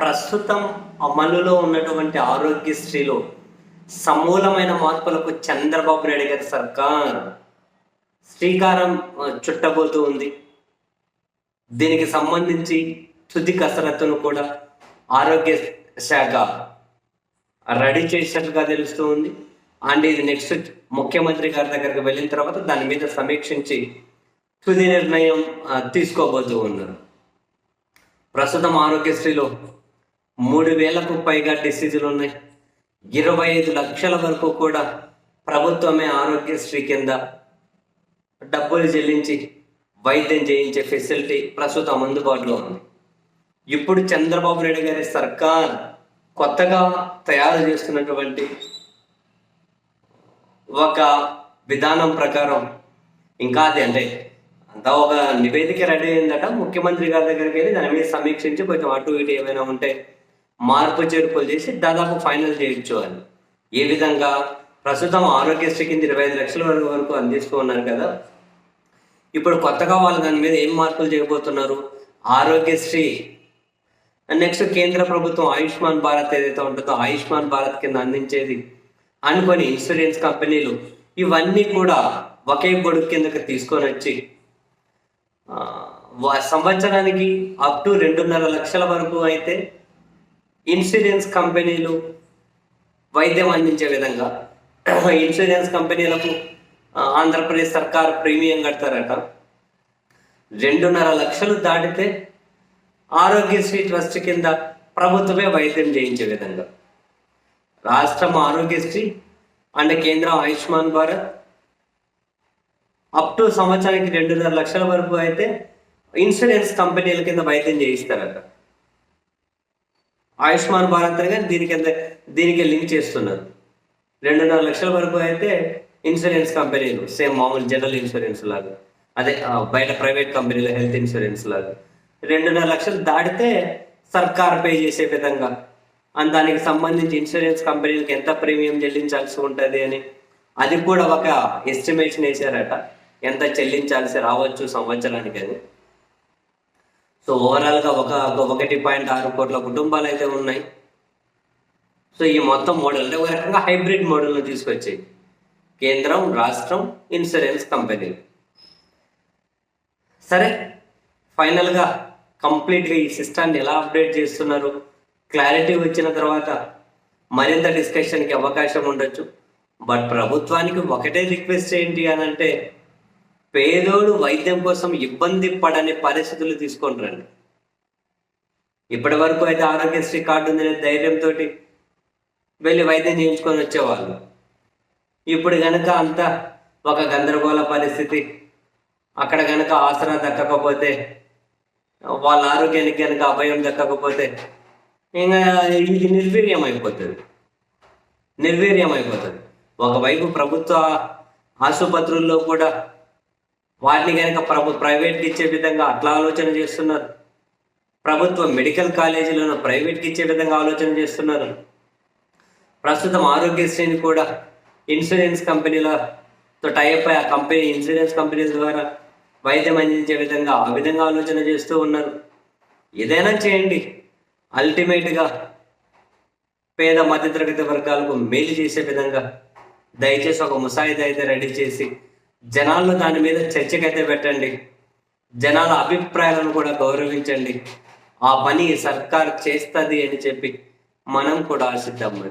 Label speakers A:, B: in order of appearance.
A: ప్రస్తుతం అమలులో ఉన్నటువంటి ఆరోగ్యశ్రీలో సమూలమైన మార్పులకు చంద్రబాబు నాయుడు గారి సర్కార్ శ్రీకారం చుట్టబోతూ ఉంది. దీనికి సంబంధించి తుది కసరత్తును కూడా ఆరోగ్య శాఖ రెడీ చేసినట్లుగా తెలుస్తూ ఉంది. అండ్ ఇది నెక్స్ట్ ముఖ్యమంత్రి గారి దగ్గరికి వెళ్ళిన తర్వాత దాని మీద సమీక్షించి తుది నిర్ణయం తీసుకోబోతూ ఉన్నారు. ప్రస్తుతం ఆరోగ్యశ్రీలో మూడు వేలకు పైగా డిసీజులు ఉన్నాయి. ఇరవై ఐదు లక్షల వరకు కూడా ప్రభుత్వమే ఆరోగ్యశ్రీ కింద డబ్బులు చెల్లించి వైద్యం చేయించే ఫెసిలిటీ ప్రస్తుతం అందుబాటులో ఉంది. ఇప్పుడు చంద్రబాబు నాయుడు గారి సర్కార్ కొత్తగా తయారు చేస్తున్నటువంటి ఒక విధానం ప్రకారం ఇంకా అది అంటే అంతా ఒక నివేదిక రెడీ అయిందట. ముఖ్యమంత్రి గారి దగ్గరికి వెళ్ళి దాని మీద సమీక్షించి కొంచెం అటు ఇటు ఏమైనా ఉంటే మార్పు చేర్పులు చేసి దాదాపు ఫైనల్ చేయొచ్చు అని ఏ విధంగా? ప్రస్తుతం ఆరోగ్యశ్రీ కింద ఇరవై ఐదు లక్షల వరకు వరకు అందిస్తూ ఉన్నారు కదా. ఇప్పుడు కొత్తగా వాళ్ళు దాని మీద ఏం మార్పులు చేయబోతున్నారు? ఆరోగ్యశ్రీ. నెక్స్ట్ కేంద్ర ప్రభుత్వం ఆయుష్మాన్ భారత్ ఏదైతే ఉంటుందో ఆయుష్మాన్ భారత్ కింద అందించేది అనుకొని ఇన్సూరెన్స్ కంపెనీలు ఇవన్నీ కూడా ఒకే గొడుగు కిందకి తీసుకొని వచ్చి వ- సంవత్సరానికి అప్ టు రెండున్నర లక్షల వరకు అయితే ఇన్సూరెన్స్ కంపెనీలు వైద్యం అందించే విధంగా ఇన్సూరెన్స్ కంపెనీలకు ఆంధ్రప్రదేశ్ సర్కార్ ప్రీమియం కడతారట. రెండున్నర లక్షలు దాటితే ఆరోగ్యశ్రీ ట్రస్ట్ కింద ప్రభుత్వమే వైద్యం చేయించే విధంగా. రాష్ట్రం ఆరోగ్యశ్రీ అండ్ కేంద్రం ఆయుష్మాన్ భారత్. అప్ టు సంవత్సరానికి రెండున్నర లక్షల వరకు అయితే ఇన్సూరెన్స్ కంపెనీల కింద వైద్యం చేయిస్తారట. ఆయుష్మాన్ భారత్ అని కానీ దీనికి ఎంత దీనికి లింక్ చేస్తున్నారు. రెండున్నర లక్షల వరకు అయితే ఇన్సూరెన్స్ కంపెనీలు సేమ్ మామూలు జనరల్ ఇన్సూరెన్స్ లాగా. అదే బయట ప్రైవేట్ కంపెనీలు హెల్త్ ఇన్సూరెన్స్ లాగా. రెండున్నర లక్షలు దాటితే సర్కార్ పే చేసే విధంగా. అండ్ దానికి సంబంధించి ఇన్సూరెన్స్ కంపెనీలకు ఎంత ప్రీమియం చెల్లించాల్సి ఉంటుంది అని. అది కూడా ఒక ఎస్టిమేషన్ వేశారట. ఎంత చెల్లించాల్సి రావచ్చు సంవత్సరానికి అని. సో ఓవరాల్గా ఒక ఒక ఒకటి పాయింట్ ఆరు కోట్ల కుటుంబాలు అయితే ఉన్నాయి. సో ఈ మొత్తం మోడల్ అంటే ఒక రకంగా హైబ్రిడ్ మోడల్ను తీసుకొచ్చాయి. కేంద్రం రాష్ట్రం ఇన్సూరెన్స్ కంపెనీలు సరే ఫైనల్గా కంప్లీట్గా ఈ సిస్టాన్ని ఎలా అప్డేట్ చేస్తున్నారు? క్లారిటీ వచ్చిన తర్వాత మరింత డిస్కషన్కి అవకాశం ఉండొచ్చు. బట్ ప్రభుత్వానికి ఒకటే రిక్వెస్ట్ ఏంటి అని అంటే పేదోడు వైద్యం కోసం ఇబ్బంది పడని పరిస్థితులు తీసుకొని రండి ఇప్పటి వరకు అయితే ఆరోగ్యశ్రీ కార్డు ఉందనే ధైర్యంతో వెళ్ళి వైద్యం చేయించుకొని వచ్చేవాళ్ళు. ఇప్పుడు గనక అంతా ఒక గందరగోళ పరిస్థితి అక్కడ గనక ఆసరా దక్కకపోతే వాళ్ళ ఆరోగ్యానికి కనుక అభయం దక్కకపోతే ఇంకా ఇది నిర్వీర్యం అయిపోతుంది నిర్వీర్యం అయిపోతుంది ఒకవైపు ప్రభుత్వ ఆసుపత్రుల్లో కూడా వాటిని కనుక ప్రభు ప్రైవేట్కి ఇచ్చే విధంగా అట్లా ఆలోచన చేస్తున్నారు. ప్రభుత్వ మెడికల్ కాలేజీలను ప్రైవేట్కి ఇచ్చే విధంగా ఆలోచన చేస్తున్నారు. ప్రస్తుతం ఆరోగ్యశ్రీని కూడా ఇన్సూరెన్స్ కంపెనీలతో టైప్ అయ్యి ఆ కంపెనీ ఇన్సూరెన్స్ కంపెనీల ద్వారా వైద్యం అందించే విధంగా ఆ విధంగా ఆలోచన చేస్తూ ఉన్నారు. ఏదైనా చేయండి. అల్టిమేట్గా పేద మధ్యతరగతి వర్గాలకు మేలు చేసే విధంగా దయచేసి ఒక ముసాయిదా అయితే రెడీ చేసి జనాల్లో దాని మీద చర్చకైతే పెట్టండి. జనాల అభిప్రాయాలను కూడా గౌరవించండి. ఆ పని సర్కార్ చేస్తుంది అని చెప్పి మనం కూడా ఆశిద్దాం మరి.